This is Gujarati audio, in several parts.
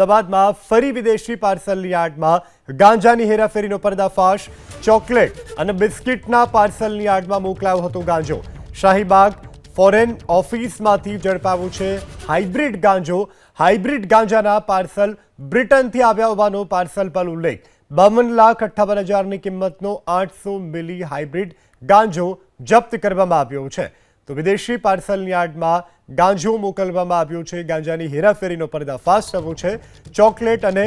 અમદાવાદમાં ફરી વિદેશી પાર્સલની યાર્ડમાં ગાંજાની હેરાફેરીનો પર્દાફાશ, ચોકલેટ અને બિસ્કિટના પાર્સલની યાર્ડમાં મોકલાયો હતો ગાંજો. શાહીબાગ ફોરેન ઓફિસમાંથી ઝડપાવું છે હાઇબ્રિડ ગાંજો. હાઇબ્રિડ ગાંજાના પાર્સલ બ્રિટનથી આવ્યા હોવાનો પાર્સલ પર ઉલ્લેખ. બાવન લાખ અઠ્ઠાવન હજારની કિંમતનો આઠસો મિલી હાઇબ્રિડ ગાંજો જપ્ત કરવામાં આવ્યો છે. તો વિદેશી પાર્સલની આડમાં ગાંજો મોકલવામાં આવ્યો છે. ગાંજાની હેરાફેરીનો પર્દાફાશ થયો છે. ચોકલેટ અને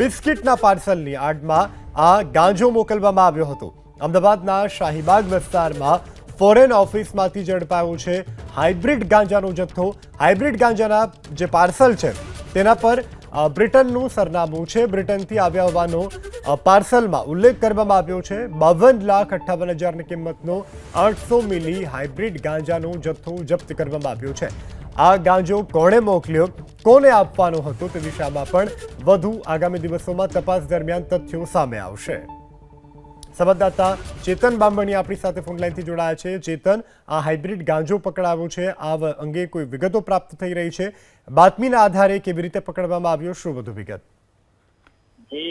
બિસ્કિટના પાર્સલની આડમાં આ ગાંજો મોકલવામાં આવ્યો હતો. અમદાવાદના શાહીબાગ વિસ્તારમાં ફોરેન ઓફિસમાંથી ઝડપાયો છે. હાઇબ્રિડ ગાંજાનો જથ્થો, હાઇબ્રિડ ગાંજાના જે પાર્સલ છે, તેના પર બ્રિટનનું સરનામું છે. બ્રિટનથી આવ્યા હોવાનો પાર્સલમાં ઉલ્લેખ કરવામાં આવ્યો છે, બાવન લાખ અઠ્ઠાવન હજારની કિંમતનો આઠસો મિલી હાઇબ્રિડ ગાંજાનો જથ્થો જપ્ત કરવામાં આવ્યો છે. આ ગાંજો કોણે મોકલ્યો, કોને આપવાનો હતો તે દિશામાં પણ વધુ આગામી દિવસોમાં તપાસ દરમિયાન તથ્યો સામે આવશે. સંવાદદાતા ચેતન બામણી આપણી સાથે ફોનલાઈનથી જોડાયા છે. ચેતન, આ હાઇબ્રિડ ગાંજો પકડાવ્યો છે, આ અંગે કોઈ વિગતો પ્રાપ્ત થઈ રહી છે? બાતમીના આધારે કેવી રીતે પકડવામાં આવ્યો, શું વધુ વિગત? જે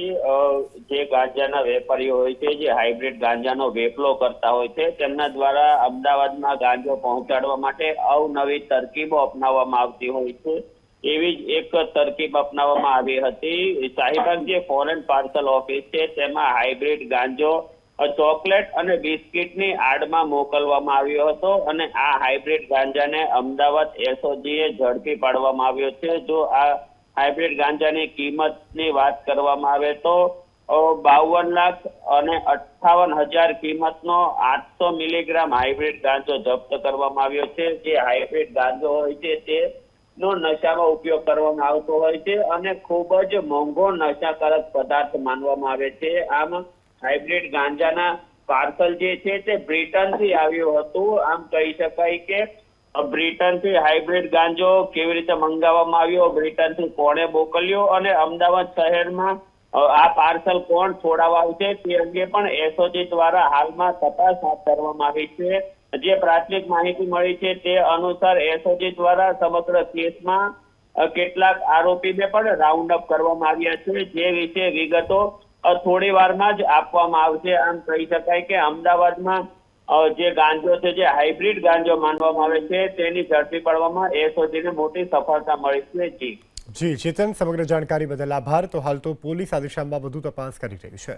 જે ગાંજાના વેપારીઓ હોય છે, જે હાઇબ્રિડ ગાંજાનો વેપલો કરતા હોય છે, તેમના દ્વારા અમદાવાદમાં ગાંજો પહોંચાડવા માટે અવનવી તરકીબો અપનાવવામાં આવતી હોય છે. એવી જ એક તરકીબ અપનાવવામાં આવી હતી. શાહીબાગ જે ફોરેન પાર્સલ ઓફિસ છે, તેમાં હાઇબ્રિડ ગાંજો ચોકલેટ અને બિસ્કિટની આડમાં મોકલવામાં આવ્યો હતો અને આ હાઇબ્રિડ ગાંજાને અમદાવાદ એસઓજીએ ઝડપી પાડવામાં આવ્યો છે. જો આ હાઇબ્રિડ ગાંજાની કિંમતની વાત કરવામાં આવે તો બાવન લાખ અને અઠાવન હજાર કિંમતનો આઠસો મિલીગ્રામ હાઇબ્રિડ ગાંજો જપ્ત કરવામાં આવ્યો છે. જે હાઇબ્રિડ ગાંજો હોય છે તે નો નશામાં ઉપયોગ કરવામાં આવતો હોય છે અને ખૂબ જ મોંઘો નશાકારક પદાર્થ માનવામાં આવે છે. આમ, હાઇબ્રિડ ગાંજાના પાર્સલ જે છે, તે બ્રિટનથી આવ્યું હતું. આમ કહી શકાય કે બ્રિટનથી હાઇબ્રિડ ગાંજો કેવી રીતે મંગાવવામાં આવ્યો, બ્રિટનથી કોણે મોકલ્યો અને અમદાવાદ શહેરમાં આ પાર્સલ કોણ છોડાવવા આવશે તે અંગે પણ એસઓજી દ્વારા હાલમાં તપાસ હાથ ધરવામાં આવી છે. જે પ્રાથમિક માહિતી મળી છે તે અનુસાર એસઓજી દ્વારા સમગ્ર કેસમાં કેટલાક આરોપીને પણ રાઉન્ડ અપ કરવામાં આવ્યા છે. જે વિશે વિગતો થોડી વારમાં જ આપવામાં આવશે. આમ કહી શકાય કે અમદાવાદમાં જે ગાંજો છે, જે હાઇબ્રિડ ગાંજો માનવામાં આવે છે, તેની ઝડપી પાડવામાં એસઓજીને મોટી સફળતા મળી છે. જી. જી ચેતન સમગ્ર જાણકારી બદલ આભાર. તો હાલ તો પોલીસ આ દિશામાં વધુ તપાસ કરી રહી છે.